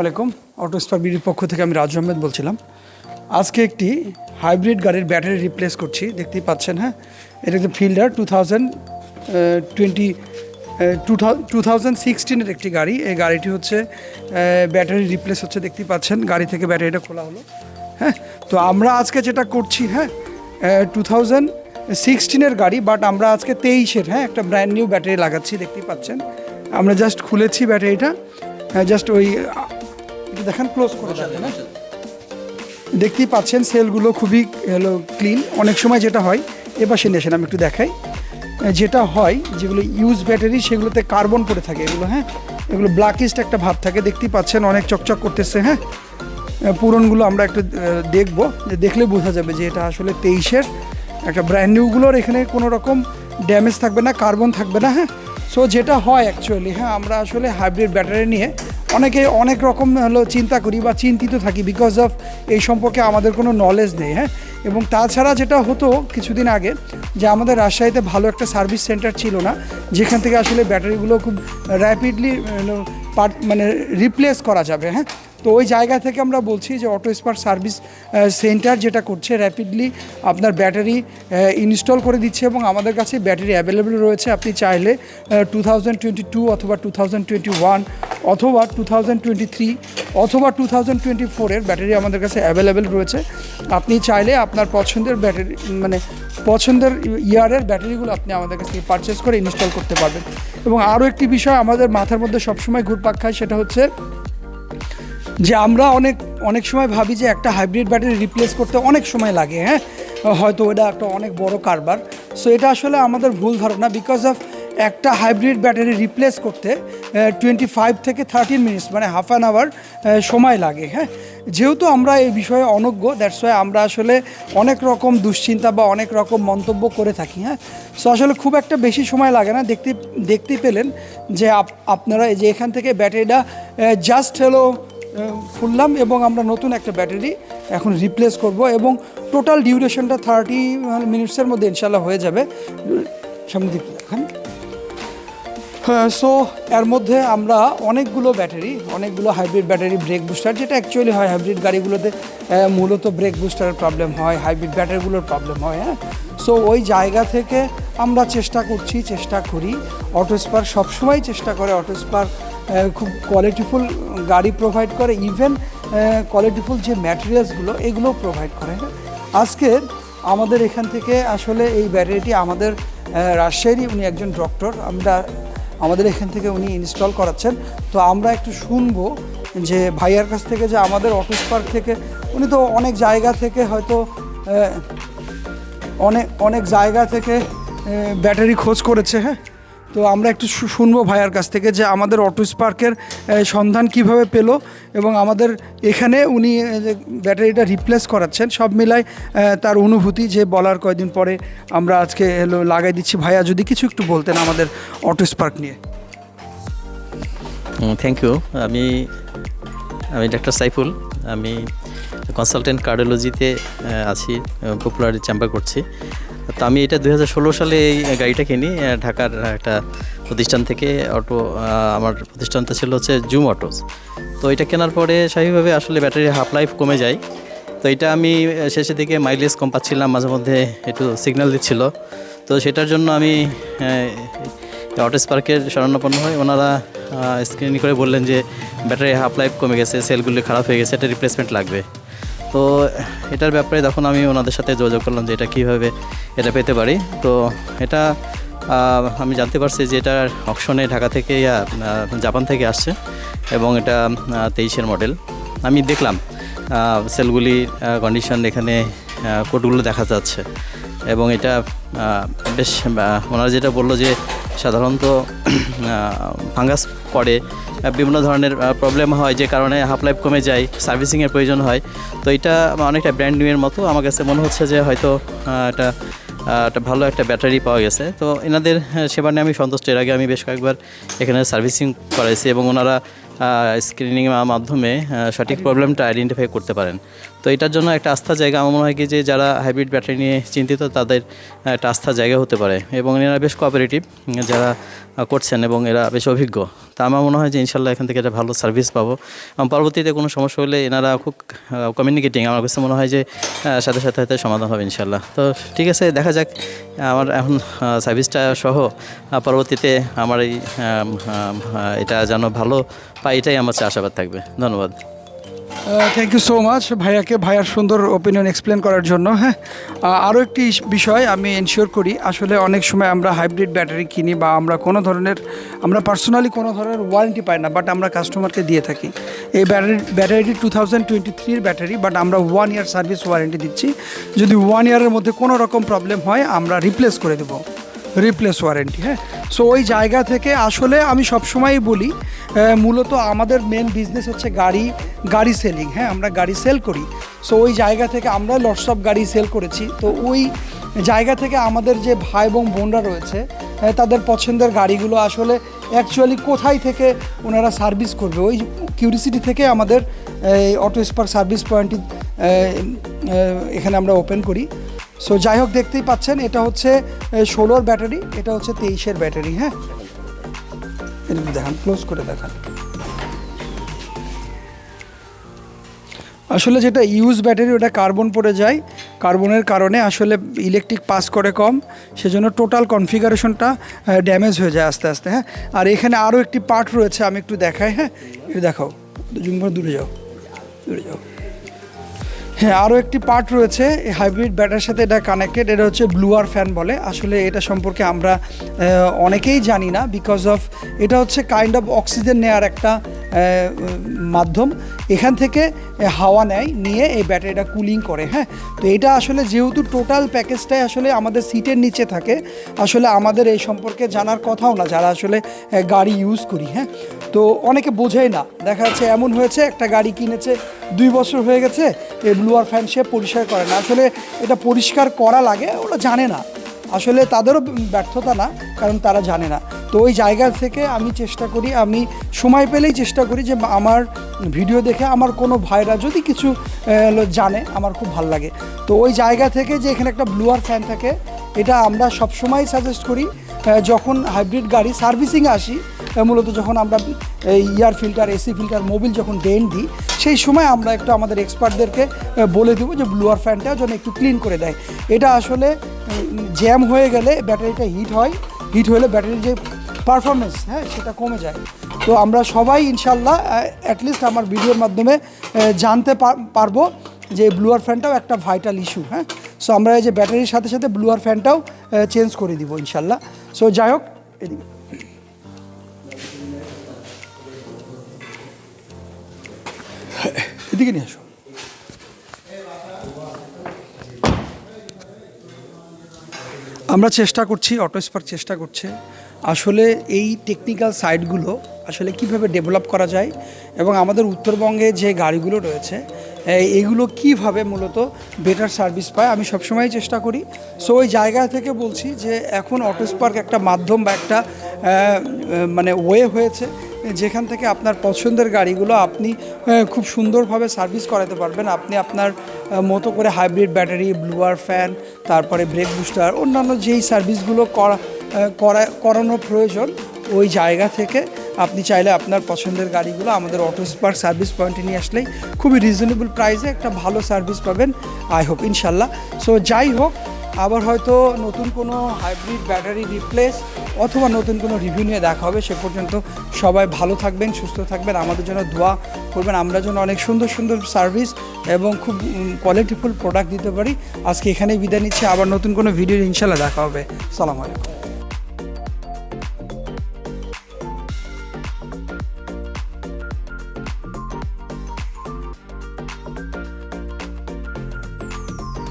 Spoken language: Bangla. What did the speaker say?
আলাইকুম। অটো স্পার বিডির পক্ষ থেকে আমি রাজু আহমেদ বলছিলাম। আজকে একটি হাইব্রিড গাড়ির ব্যাটারি রিপ্লেস করছি, দেখতেই পাচ্ছেন হ্যাঁ? এটা একটি Fielder two thousand twenty two thousand সিক্সটিনের একটি গাড়ি। এই গাড়িটি হচ্ছে ব্যাটারি রিপ্লেস হচ্ছে, দেখতেই পাচ্ছেন, গাড়ি থেকে ব্যাটারিটা খোলা হলো হ্যাঁ? তো আমরা আজকে যেটা করছি হ্যাঁ টু থাউজেন্ড সিক্সটিনের গাড়ি বাট আমরা আজকে তেইশের হ্যাঁ একটা ব্র্যান্ড নিউ ব্যাটারি লাগাচ্ছি, দেখতেই পাচ্ছেন। আমরা জাস্ট খুলেছি ব্যাটারিটা জাস্ট ওই একটু দেখেন ক্লোজ করে যাবে না দেখতেই পাচ্ছেন সেলগুলো খুবই হলো ক্লিন অনেক সময় যেটা হয় এবার সে নেশন আমি একটু দেখাই। যেটা হয়, যেগুলো ইউজ ব্যাটারি সেগুলোতে কার্বন পড়ে থাকে এগুলো হ্যাঁ? এগুলো ব্ল্যাকিস্ট একটা ভাব থাকে, দেখতেই পাচ্ছেন, অনেক চকচক করতেছে হ্যাঁ? পুরনগুলো আমরা একটু দেখব যে দেখলে বোঝা যাবে যে এটা আসলে তেইশের একটা ব্র্যান্ড নিউগুলোর এখানে কোনো রকম ড্যামেজ থাকবে না কার্বন থাকবে না হ্যাঁ? সো যেটা হয় অ্যাকচুয়ালি হ্যাঁ আমরা আসলে হাইব্রিড ব্যাটারি নিয়ে অনেকে অনেক রকম হলো চিন্তা করি বা চিন্তিত থাকি বিকজ অফ এই সম্পর্কে আমাদের কোনো নলেজ নেই হ্যাঁ? এবং তাছাড়া যেটা হতো কিছুদিন আগে যে আমাদের রাজশাহীতে ভালো একটা সার্ভিস সেন্টার ছিল না, যেখান থেকে আসলে ব্যাটারিগুলো খুব র্যাপিডলি মানে রিপ্লেস করা যাবে হ্যাঁ? তো ওই জায়গা থেকে আমরা বলছি যে অটো স্পার্ক সার্ভিস সেন্টার যেটা করছে র্যাপিডলি আপনার ব্যাটারি ইনস্টল করে দিচ্ছে এবং আমাদের কাছে ব্যাটারি অ্যাভেলেবেল রয়েছে। আপনি চাইলে টু থাউজেন্ড টোয়েন্টি টু অথবা টু থাউজেন্ড টোয়েন্টি ওয়ান অথবা টু থাউজেন্ড টোয়েন্টি থ্রি অথবা টু থাউজেন্ড টোয়েন্টি ফোরের ব্যাটারি আমাদের কাছে অ্যাভেলেবেল রয়েছে। আপনি চাইলে আপনার পছন্দের ব্যাটারি মানে পছন্দের ইয়ারের ব্যাটারিগুলো আপনি আমাদের কাছ থেকে পারচেস করে ইনস্টল করতে পারবেন। এবং আরও একটি বিষয় আমাদের মাথার মধ্যে সবসময় ঘুরপাক খায়, সেটা হচ্ছে যে আমরা অনেক অনেক সময় ভাবি যে একটা হাইব্রিড ব্যাটারি রিপ্লেস করতে অনেক সময় লাগে হ্যাঁ? হয়তো এটা একটা অনেক বড় কারবার। সো এটা আসলে আমাদের ভুল ধারণা বিকজ অফ একটা হাইব্রিড ব্যাটারি রিপ্লেস করতে টোয়েন্টি ফাইভ থেকে থার্টিন মিনিটস মানে হাফ অ্যান আওয়ার সময় লাগে হ্যাঁ? যেহেতু আমরা এই বিষয়ে অনজ্ঞ দ্যাটস ওয়াই আমরা আসলে অনেক রকম দুশ্চিন্তা বা অনেক রকম মন্তব্য করে থাকি হ্যাঁ? সো আসলে খুব একটা বেশি সময় লাগে না। দেখতে দেখতেই পেলেন যে আপ- আপনারা যে এখান থেকে ব্যাটারিটা জাস্ট হলো খুললাম এবং আমরা নতুন একটা ব্যাটারি এখন রিপ্লেস করব এবং টোটাল ডিউরেশনটা থার্টি মিনিটসের মধ্যে ইনশাল্লাহ হয়ে যাবে। সামনে দিকে দেখেন। সো এর মধ্যে আমরা অনেকগুলো ব্যাটারি, অনেকগুলো হাইব্রিড ব্যাটারি ব্রেক বুস্টার যেটা অ্যাকচুয়ালি হয় হাইব্রিড গাড়িগুলোতে মূলত ব্রেক বুস্টারের প্রবলেম হয় হাইব্রিড ব্যাটারিগুলোর প্রবলেম হয় হ্যাঁ? সো ওই জায়গা থেকে আমরা চেষ্টা করছি, চেষ্টা করি অটো স্পার সবসময় চেষ্টা করে অটো স্পার খুব কোয়ালিটিফুল গাড়ি প্রোভাইড করে ইভেন কোয়ালিটিফুল যে ম্যাটেরিয়ালসগুলো এগুলো প্রোভাইড করে হ্যাঁ? আজকে আমাদের এখান থেকে আসলে এই ব্যাটারিটি আমাদের রাজশাহীরই উনি একজন ডক্টর আমরা, আমাদের এখান থেকে উনি ইনস্টল করাচ্ছেন। তো আমরা একটু শুনব যে ভাইয়ার কাছ থেকে যে আমাদের অটো স্পার্ক থেকে, উনি তো অনেক জায়গা থেকে হয়তো অনেক অনেক জায়গা থেকে ব্যাটারি খোঁজ করেছে হ্যাঁ? তো আমরা একটু শুনব ভাইয়ার কাছ থেকে যে আমাদের অটো স্পার্কের সন্ধান কীভাবে পেল এবং আমাদের এখানে উনি ব্যাটারিটা রিপ্লেস করাচ্ছেন, সব মিলাই তার অনুভূতি যে বলার কয়েকদিন পরে আমরা আজকে এলো, লাগাই দিচ্ছি। ভাইয়া, যদি কিছু একটু বলতেন আমাদের অটো স্পার্ক নিয়ে। থ্যাংক ইউ আমি আমি ডাক্তার সাইফুল। আমি কনসালটেন্ট কার্ডিওলজিতে আছি পপুলার চেম্বার করছি। তো আমি এটা দু হাজার ষোলো সালে এই গাড়িটা কিনি ঢাকার একটা প্রতিষ্ঠান থেকে, অটো আমার প্রতিষ্ঠানটা ছিল হচ্ছে জুম অটোস। তো এটা কেনার পরে স্বাভাবিকভাবে আসলে ব্যাটারি হাফ লাইফ কমে যায়। তো এটা আমি শেষের দিকে মাইলেজ কম পাচ্ছিলাম, মাঝে মধ্যে একটু সিগন্যাল দিচ্ছিল। তো সেটার জন্য আমি অটো স্পার্কের শরণাপন্ন হয় ওনারা স্ক্রিনিং করে বললেন যে ব্যাটারি হাফ লাইফ কমে গেছে, সেলগুলো খারাপ হয়ে গেছে এটা রিপ্লেসমেন্ট লাগবে। তো এটার ব্যাপারে তখন আমি ওনাদের সাথে যোগাযোগ করলাম যে এটা কীভাবে এটা পেতে পারি। তো এটা আমি জানতে পারছি যে এটা অকশনে ঢাকা থেকে জাপান থেকে আসছে এবং এটা তেইশের মডেল। আমি দেখলাম সেলগুলি কন্ডিশন এখানে আহ, কোডগুলো দেখা যাচ্ছে। এবং এটা বেশ ওনারা যেটা বলল যে সাধারণত ফাঙ্গাস পড়ে বিভিন্ন ধরনের প্রবলেম হয় যে কারণে হাফ লাইফ কমে যায় সার্ভিসিংয়ের প্রয়োজন হয়। তো এটা অনেকটা ব্র্যান্ড নিউয়ের মতো। আমার কাছে মনে হচ্ছে যে হয়তো এটা একটা ভালো একটা ব্যাটারি পাওয়া গেছে। তো এনাদের সেবা নিয়ে আমি সন্তুষ্ট। এর আগে আমি বেশ কয়েকবার এখানে সার্ভিসিং করাইছি এবং ওনারা স্ক্রিনিংয়ের মাধ্যমে সঠিক প্রবলেমটা আইডেন্টিফাই করতে পারেন। তো এটার জন্য একটা আস্থা জায়গা আমার মনে হয় কি যে যারা হাইব্রিড ব্যাটারি নিয়ে চিন্তিত, তাদের একটা আস্থা জায়গা হতে পারে এবং এরা বেশ কোঅপারেটিভ যারা করছেন এবং এরা বেশ অভিজ্ঞ। তা আমার মনে হয় যে ইনশাল্লাহ এখান থেকে একটা ভালো সার্ভিস পাবো। এবং পরবর্তীতে কোনো সমস্যা হলে এনারা খুব কমিউনিকেটিং আমার কাছে মনে হয় যে সাথে সাথে হয়তো সমাধান হবে ইনশাল্লাহ। তো ঠিক আছে, দেখা যাক, আমার এখন সার্ভিসটা সহ পরবর্তীতে আমার এই এটা যেন ভালো পাই এটাই আমার আশাবাদ থাকবে। ধন্যবাদ। থ্যাংক ইউ সো মাচ ভাইয়াকে ভাইয়ার সুন্দর ওপিনিয়ন এক্সপ্লেন করার জন্য হ্যাঁ? আরও একটি বিষয় আমি এনশিওর করি, আসলে অনেক সময় আমরা হাইব্রিড ব্যাটারি কিনি বা আমরা কোনো ধরনের, আমরা পার্সোনালি কোনো ধরনের ওয়ারেন্টি পাই না বাট আমরা কাস্টমারকে দিয়ে থাকি। এই ব্যাটারি ব্যাটারিটি টু থাউজেন্ড টোয়েন্টি থ্রির ব্যাটারি বাট আমরা ওয়ান ইয়ার সার্ভিস ওয়ারেন্টি দিচ্ছি। যদি ওয়ান ইয়ারের মধ্যে কোনো রকম প্রবলেম হয়, আমরা রিপ্লেস করে দেবো। রিপ্লেস ওয়ারেন্টি হ্যাঁ? সো ওই জায়গা থেকে আসলে আমি সবসময়ই বলি মূলত আমাদের মেন বিজনেস হচ্ছে গাড়ি গাড়ি সেলিং হ্যাঁ? আমরা গাড়ি সেল করি। সো ওই জায়গা থেকে আমরা লটস অফ গাড়ি সেল করেছি। তো ওই জায়গা থেকে আমাদের যে ভাই এবং বোনরা রয়েছে তাদের পছন্দের গাড়িগুলো আসলে অ্যাকচুয়ালি কোথায় থেকে ওনারা সার্ভিস করবে? ওই কিউরিসিটি থেকে আমাদের এই অটো স্পার্ক সার্ভিস পয়েন্টটি এখানে আমরা ওপেন করি। সো যাই হোক দেখতেই পাচ্ছেন, এটা হচ্ছে ষোলোর ব্যাটারি, এটা হচ্ছে তেইশের ব্যাটারি হ্যাঁ? দেখান ক্লোজ করে দেখান। আসলে যেটা ইউজ ব্যাটারি, ওটা কার্বন পড়ে যায়। কার্বনের কারণে আসলে ইলেকট্রিক পাস করে কম, সেজন্য টোটাল কনফিগারেশনটা ড্যামেজ হয়ে যায় আস্তে আস্তে হ্যাঁ? আর এখানে আরও একটি পার্ট রয়েছে, আমি একটু দেখাই হ্যাঁ? একটু দেখাও করে দূরে যাও দূরে যাও। হ্যাঁ আরও একটি পার্ট রয়েছে হাইব্রিড ব্যাটার সাথে এটা কানেক্টেড এটা হচ্ছে ব্লুয়ার ফ্যান বলে। আসলে এটা সম্পর্কে আমরা অনেকেই জানি না বিকজ অফ এটা হচ্ছে কাইন্ড অফ অক্সিজেন নেওয়ার একটা মাধ্যম, এখান থেকে হাওয়া নেয়, নিয়ে এই ব্যাটারিটা কুলিং করে হ্যাঁ? তো এটা আসলে যেহেতু টোটাল প্যাকেজটাই আসলে আমাদের সিটের নিচে থাকে, আসলে আমাদের এই সম্পর্কে জানার কথাও না, যারা আসলে গাড়ি ইউজ করি হ্যাঁ? তো অনেকে বোঝেই না, দেখা যাচ্ছে এমন হয়েছে, একটা গাড়ি কিনেছে, দুই বছর হয়ে গেছে এই ব্লুয়ার ফ্যান সে পরিষ্কার করে না, আসলে এটা পরিষ্কার করা লাগে, ওরা জানে না, আসলে তাদেরও ব্যর্থতা না, কারণ তারা জানে না। তো ওই জায়গা থেকে আমি চেষ্টা করি, আমি সময় পেলেই চেষ্টা করি যে আমার ভিডিও দেখে আমার কোনো ভাইরা যদি কিছু জানে, আমার খুব ভালো লাগে। তো ওই জায়গা থেকে যে এখানে একটা ব্লুয়ার ফ্যান থাকে, এটা আমরা সবসময় সাজেস্ট করি যখন হাইব্রিড গাড়ি সার্ভিসিংয়ে আসি মূলত যখন আমরা air filter AC filter Mobil যখন ডেন দিই, সেই সময় আমরা একটু আমাদের এক্সপার্টদেরকে বলে দেবো যে ব্লুয়ার ফ্যানটা যেন একটু ক্লিন করে দেয়। এটা আসলে জ্যাম হয়ে গেলে ব্যাটারিটা হিট হয় হিট হলে ব্যাটারির যে পারফরমেন্স হ্যাঁ সেটা কমে যায়। তো আমরা সবাই ইনশাল্লাহ অ্যাটলিস্ট আমার ভিডিওর মাধ্যমে জানতে পারব যে ব্লুয়ার ফ্যানটাও একটা ভাইটাল ইস্যু হ্যাঁ। সো আমরা এই যে ব্যাটারির সাথে সাথে ব্লুয়ার ফ্যানটাও চেঞ্জ করে দিব ইনশাল্লাহ। সো যাই হোক, এদিকে। এদিকে নিয়ে আসো। আমরা চেষ্টা করছি, অটো স্পার্ক চেষ্টা করছে। আসলে এই টেকনিক্যাল সাইটগুলো আসলে কীভাবে ডেভেলপ করা যায় এবং আমাদের উত্তরবঙ্গে যে গাড়িগুলো রয়েছে এইগুলো কীভাবে মূলত বেটার সার্ভিস পায়, আমি সবসময় চেষ্টা করি। সো ওই জায়গা থেকে বলছি যে এখন অটো স্পার্ক একটা মাধ্যম বা একটা মানে ওয়ে হয়েছে, যেখান থেকে আপনার পছন্দের গাড়িগুলো আপনি খুব সুন্দরভাবে সার্ভিস করাতে পারবেন। আপনি আপনার মতো করে হাইব্রিড ব্যাটারি ব্লুয়ার ফ্যান তারপরে ব্রেক বুস্টার অন্যান্য যেই সার্ভিসগুলো করা করা করানো প্রয়োজন, ওই জায়গা থেকে আপনি চাইলে আপনার পছন্দের গাড়িগুলো আমাদের অটো স্পার্ক সার্ভিস পয়েন্টে নিয়ে আসলেই খুবই রিজনেবল প্রাইসে একটা ভালো সার্ভিস পাবেন আই হোপ ইনশাল্লাহ। সো যাই হোক, আবার হয়তো নতুন কোনো হাইব্রিড ব্যাটারি রিপ্লেস অথবা নতুন কোনো রিভিউ নিয়ে দেখা হবে, সে পর্যন্ত সবাই ভালো থাকবেন, সুস্থ থাকবেন, আমাদের জন্য দোয়া করবেন, আমরা যেন অনেক সুন্দর সুন্দর সার্ভিস এবং খুব কোয়ালিটিফুল প্রোডাক্ট দিতে পারি। আজকে এখানেই বিদায় নিচ্ছি, আবার নতুন কোনো ভিডিও ইনশাল্লাহ দেখা হবে। সালাম আলাইকুম।